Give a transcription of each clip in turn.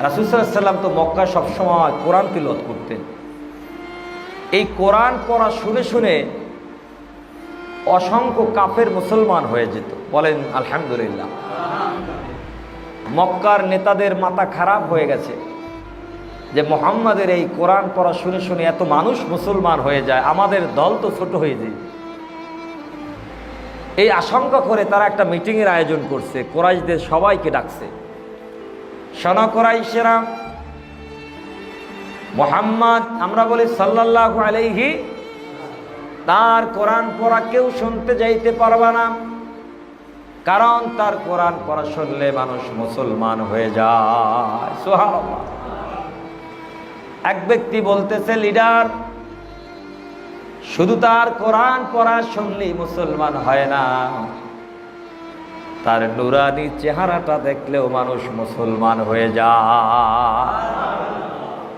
রাসুসাল্লাম তো মক্কা সবসময় কোরআন তিলত করতেন। এই কোরআন পড়া শুনে শুনে অসংখ্য কাফের মুসলমান হয়ে যেত। বলেন, আলহামদুলিল্লাহ। মক্কার নেতাদের মাথা খারাপ হয়ে গেছে। যে মোহাম্মদের এই কোরআন পড়া শুনে শুনে এত মানুষ মুসলমান হয়ে যায়, আমাদের দল তো ছোট হয়ে যায়। এই আশঙ্কা করে তারা একটা মিটিংয়ের আয়োজন করছে, কোরাইশদের সবাইকে ডাকছে। শোনা কোরাইশেরা, মোহাম্মদ, আমরা বলি সাল্লাল্লাহু আলাইহি, তার কোরআন পড়া কেউ শুনতে যাইতে পারবে না। কারণ তার কোরআন পড়া শুনলে মানুষ মুসলমান হয়ে যায়। সুবহানাল্লাহ। এক ব্যক্তি বলতেছে, লিডার, শুধু তার কোরআন পড়া শুনলেই মুসলমান হয় না। তার নুরানি চেহারাটা দেখলেও মানুষ মুসলমান হয়ে যায়।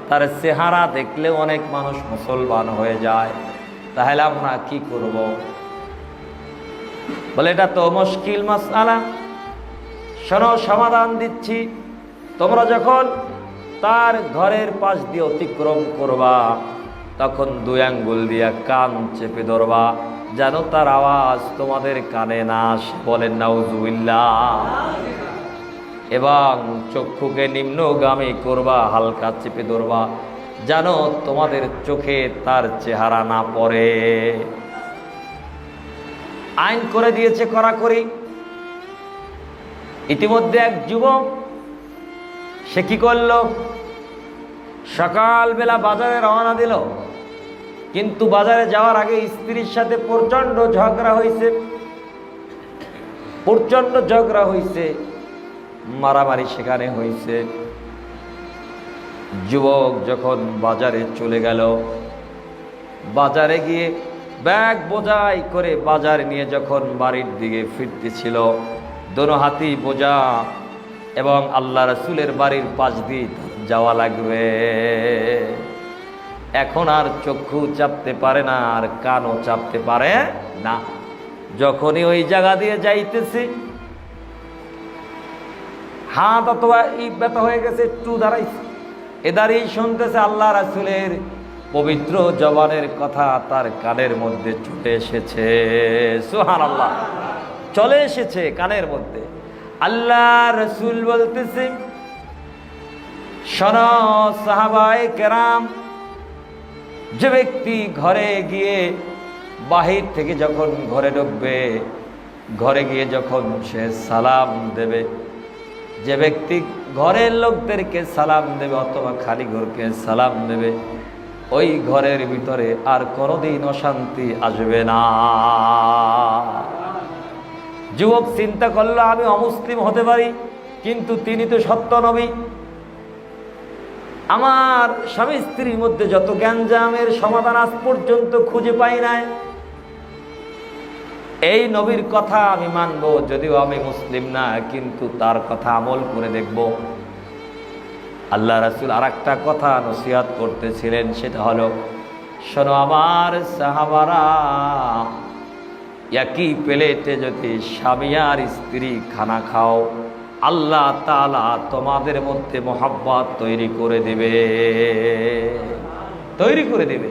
তার চেহারা দেখলেও অনেক মানুষ মুসলমান হয়ে যায়। তাহলে আমরা কি করব? বলে, এটা তো মুশকিল মাসালা শোনো, সমাধান দিচ্ছি। তোমরা যখন তার ঘরের পাশ দিয়ে অতিক্রম করবা, তখন দুই আঙ্গুল দিয়া কান চেপে ধরবা। যেন তার আওয়াজ তোমাদের কানে না আসে। বলেন, নাউজুবিল্লাহ। এবং চক্ষুকে নিম্নগামী করবা, হালকা চেপে ধরবা, যেন তোমাদের চোখে তার চেহারা না পড়ে। আইন করে দিয়েছে কড়াকড়ি। ইতিমধ্যে এক যুবক, সে কি করল? সকালবেলা বাজারে রওনা দিল। কিন্তু বাজারে যাওয়ার আগে স্ত্রীর সাথে প্রচণ্ড ঝগড়া হয়েছে প্রচণ্ড ঝগড়া হয়েছে মারামারি সেখানে হয়েছে যুবক যখন বাজারে চলে গেল, বাজারে গিয়ে ব্যাগ বোঝাই করে বাজার নিয়ে যখন বাড়ির দিকে ফিরতেছিল, দোনো হাতি বোঝা এবং আল্লাহ রসুলের বাড়ির পাশ দিয়ে যাওয়া লাগবে। এখন আর চক্ষু চাপতে পারে না, আর কানও চাপতে পারে না। যখনই ওই জায়গা দিয়ে যাইতেছি, হাত অথবা ই ব্যথা হয়ে গেছে, একটু দাঁড়াইছে। এ দাঁড়িয়ে শুনতেছে আল্লাহ রাসুলের পবিত্র জবানের কথা, তার কানের মধ্যে ছুটে এসেছে। সুহান আল্লাহ চলে এসেছে কানের মধ্যে। আল্লাহ রসুল বলতেছে, শোন সাহাবায় কেরাম যে ব্যক্তি ঘরে গিয়ে বাহির থেকে যখন ঘরে ঢুকবে, ঘরে গিয়ে যখন সে সালাম দেবে, যে ব্যক্তি ঘরের লোকদেরকে সালাম দেবে অথবা খালি ঘরকে সালাম দেবে, ওই ঘরের ভিতরে আর কোনোদিন অশান্তি আসবে না। যুবক চিন্তা করল, আমি অমুসলিম হতে পারি, কিন্তু তিনি তো সত্য নবী। আমার স্বামী স্ত্রীর মধ্যে যত জ্ঞানজামের সমাধান আজ পর্যন্ত খুঁজে পাই নাই। এই নবীর কথা আমি মানবো, যদিও আমি মুসলিম না, কিন্তু তার কথা আমল করে দেখব। আল্লাহ রাসুল আর একটা কথা নসিহাত করতেছিলেন, সেটা হলো, শোনো আমার সাহাবারা, একই প্লেটে যদি স্বামী আর স্ত্রী খানা খাও আল্লাহ তালা তোমাদের মধ্যে মোহাব্বত তৈরি করে দেবে। তৈরি করে দেবে।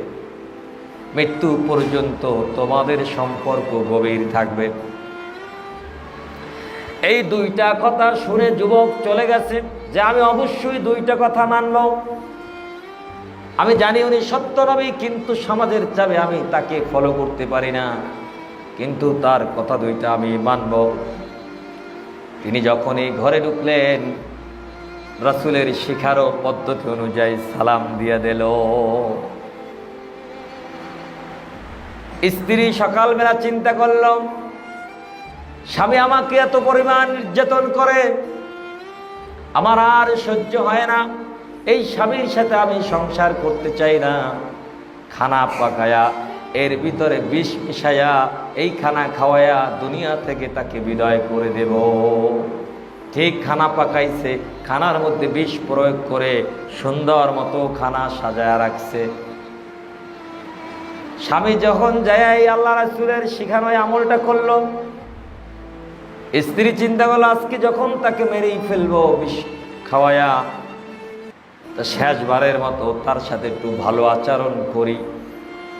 মৃত্যু পর্যন্ত তোমাদের সম্পর্ক গভীর থাকবে। এই দুইটা কথা শুনে যুবক চলে গেছে যে আমি অবশ্যই দুইটা কথা মানব। আমি জানি উনি সত্য নবী, কিন্তু সমাজের চাপে আমি তাকে ফলো করতে পারি না। কিন্তু তার কথা দুইটা আমি মানব। তিনি যখনই ঘরে ঢুকলেন, রাসুলের শিখারও পদ্ধতি অনুযায়ী সালাম দিয়ে দিল। স্ত্রী সকালবেলা চিন্তা করল, স্বামী আমাকে এত পরিমাণ নির্যাতন করে, আমার আর সহ্য হয় না। এই স্বামীর সাথে আমি সংসার করতে চাই না। খানা পাকায়া এর ভিতরে বিষ মিশায়া এই খানা খাওয়ায়া দুনিয়া থেকে তাকে বিদায় করে দেব। ঠিক খানা পাকাইছে, খানার মধ্যে বিষ প্রয়োগ করে সুন্দর মতো খানা সাজায়া রাখছে। স্বামী যখন যায় এই আল্লাহ রাসুলের শিখানো আমলটা করল, স্ত্রী চিন্তা করল, আজকে যখন তাকে মেরেই ফেলব বিষ খাওয়ায়া তা শেষবারের মতো তার সাথে একটু ভালো আচরণ করি।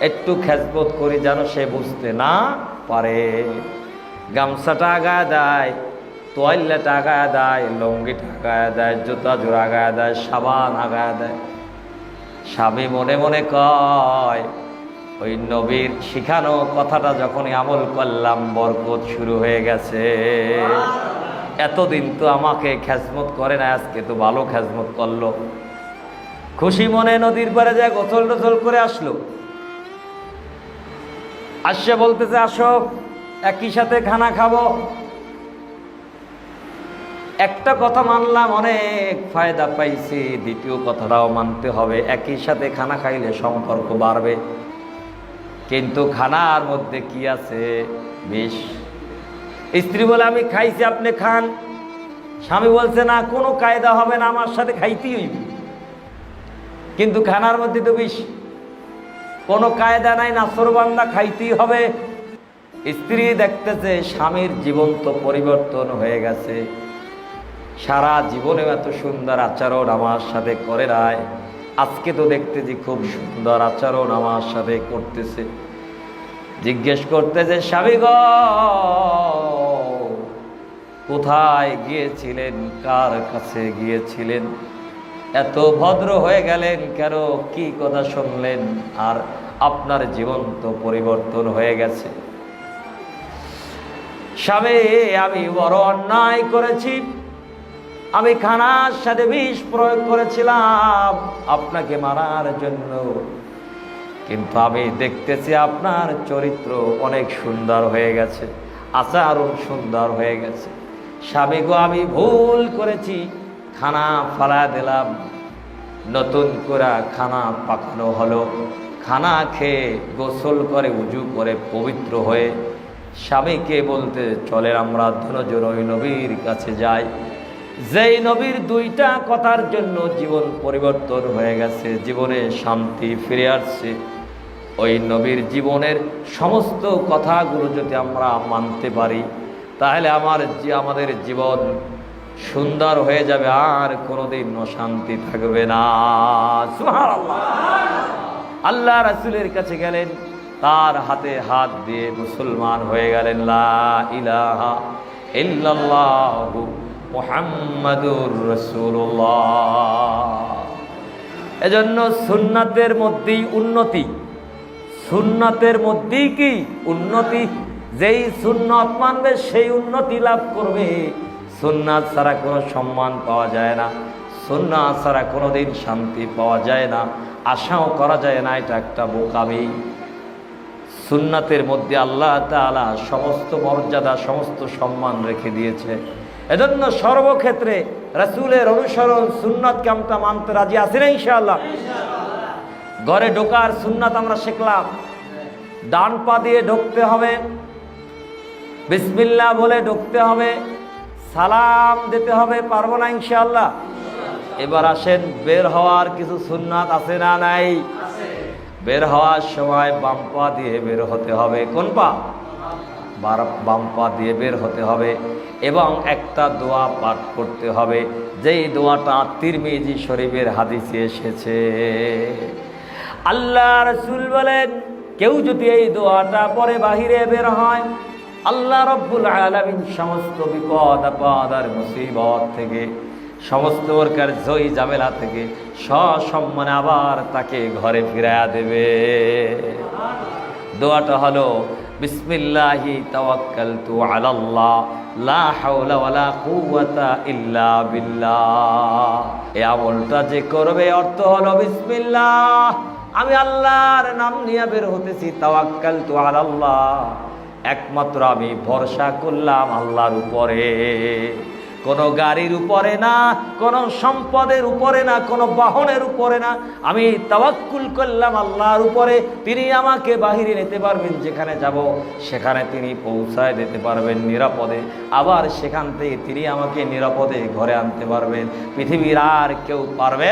একটু খেজবোধ করি যেন সে বুঝতে না পারে। গামছাটা আগায় দেয় তোয়াল্লাটা আগায় দেয়, লঙ্গিটা আগায় দেয়, জুতা জোড়া আগায় দেয়, সাবান আগায় দেয়। স্বামী মনে মনে কয়, ওই নবীর শিখানো কথাটা যখনই আমল করলাম, বরকত শুরু হয়ে গেছে। এতদিন তো আমাকে খেজমত করে না, আজকে তো ভালো খেজমত করল। খুশি মনে নদীর পাড়ে যায় গোসল টোসল করে আসলো। আসছে বলতেছে, আসো, একই সাথে খানা খাব। একটা কথা মানলাম, অনেক ফায়দা পাইছি। দ্বিতীয় কথাটাও মানতে হবে, একই সাথে খানা খাইলে সম্পর্ক বাড়বে। কিন্তু খানার মধ্যে কি আছে? বেশ। স্ত্রী বলে, আমি খাইছি, আপনি খান। স্বামী বলছে, না, কোনো কায়দা হবে না, আমার সাথে খাইতেই হইবে। কিন্তু খানার মধ্যে তো বিষ কোনো কায়দা নাই নাসরবান্দা খাইতেই হবে। স্ত্রী দেখতেছে স্বামীর জীবন তো পরিবর্তন হয়ে গেছে। সারা জীবনে এত সুন্দর আচরণ আমার সাথে করে নাই। আজকে তো দেখতেছি খুব সুন্দর আচরণ আমার সাথে করতেছে। জিজ্ঞেস করতেছে, স্বামী গ, কোথায় গিয়েছিলেন? কার কাছে গিয়েছিলেন? এত ভদ্র হয়ে গেলেন কেন? কি কথা শুনলেন? আর আপনার জীবন তো পরিবর্তন হয়ে গেছে। স্বামী, আমি বড় অন্যায় করেছি। আমি খানার সাথে বিষ প্রয়োগ করেছিলাম আপনাকে মারার জন্য। কিন্তু আমি দেখতেছি আপনার চরিত্র অনেক সুন্দর হয়ে গেছে, আচারণ সুন্দর হয়ে গেছে। স্বামী গো, আমি ভুল করেছি। খানা ফালা দিলাম, নতুন করে খানা পাকানো হলো। খানা খেয়ে গোসল করে উজু করে পবিত্র হয়ে স্বামীকে বলতে চলে, আমরা ধনজোর ওই নবীর কাছে যাই। যেই নবীর দুইটা কথার জন্য জীবন পরিবর্তন হয়ে গেছে, জীবনে শান্তি ফিরে আসছে। ওই নবীর জীবনের সমস্ত কথাগুলো যদি আমরা মানতে পারি, তাহলে আমার যে- আমাদের জীবন সুন্দর হয়ে যাবে, আর কোনোদিন অশান্তি থাকবে না। আল্লাহ রাসুলের কাছে গেলেন, তার হাতে হাত দিয়ে মুসলমান হয়ে গেলেন ইলাহা এজন্য সুন্নাতের মধ্যেই উন্নতি। সুন্নাতের মধ্যেই কি? উন্নতি। যেই সুন্নত মানবে, সেই উন্নতি লাভ করবে। সুন্নাত ছাড়া কোনো সম্মান পাওয়া যায় না। সুন্নাত ছাড়া কোনো দিন শান্তি পাওয়া যায় না। আশাও করা যায় না, এটা একটা বোকামি। সুন্নাতের মধ্যে আল্লাহ তাআলা সমস্ত মর্যাদা, সমস্ত সম্মান রেখে দিয়েছে। এজন্য সর্বক্ষেত্রে রাসুলের অনুসরণ সুন্নাতকে আমরা মানতে রাজি আছি না ইনশাআল্লাহ। ঘরে ঢোকার সুন্নাত আমরা শিখলাম। ডান পা দিয়ে ঢুকতে হবে। বিসমিল্লাহ বলে ঢুকতে হবে। সালাম দিতে হবে, পারব না ইনশাআল্লাহ। এবার আসেন, বের হওয়ার কিছু সুন্নাত আছে না নাই? বের হওয়ার সময় বাম পা দিয়ে বের হতে হবে। কোন পা? বাম পা দিয়ে বের হতে হবে এবং একটা দোয়া পাঠ করতে হবে। যেই দোয়াটা তিরমিজি শরীফের হাদিসে এসেছে। আল্লাহ রসুল বলেন, কেউ যদি এই দোয়াটা পরে বাহিরে বের হয় আল্লাহ রব্বুল আলামিন সমস্ত বিপদ, আপদ আর মুসিবত থেকে, সমস্ত প্রকার জয়ী জামেলা থেকে সসম্মানে আবার তাকে ঘরে ফিরাইয়া দেবে। দোয়াটা হলো, বিসমিল্লাহি তাওয়াক্কালতু আলাল্লাহ, লা হাওলা ওয়ালা কুওয়াতা ইল্লা বিল্লাহ। এই আমলটা যে করবে অর্থ হলো, বিসমিল্লাহ, আমি আল্লাহর নাম নিয়ে বের হতেছি, তাওয়াক্কালতু আলাল্লাহ। একমাত্র আমি ভরসা করলাম আল্লাহর উপরে। কোনো গাড়ির উপরে না, কোনো সম্পদের উপরে না, কোনো বাহনের উপরে না। আমি তাওয়াক্কুল করলাম আল্লাহর উপরে। তিনি আমাকে বাহিরে নিতে পারবেন, যেখানে যাব, সেখানে তিনি পৌঁছায় দিতে পারবেন নিরাপদে। আবার সেখান থেকে তিনি আমাকে নিরাপদে ঘরে আনতে পারবেন। পৃথিবীর আর কেউ পারবে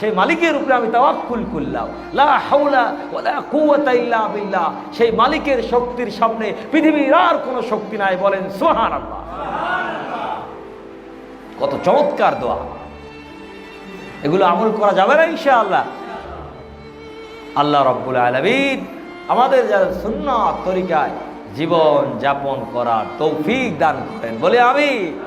সেই মালিকের উপরে আমি তাওয়াক্কুল করলাম। লা হাওলা ওয়ালা সেই মালিকের শক্তির সামনে পৃথিবীর আর কোনো শক্তি নাই বলেন সুবহানাল্লাহ। কত চমৎকার দোয়া। এগুলো আমল করা যাবে না ইনশাআল্লাহ। আল্লাহ রব্বুল আলমিন আমাদের যারা শূন্য তরিকায় জীবন যাপন করার তৌফিক দান করেন। বলে আমি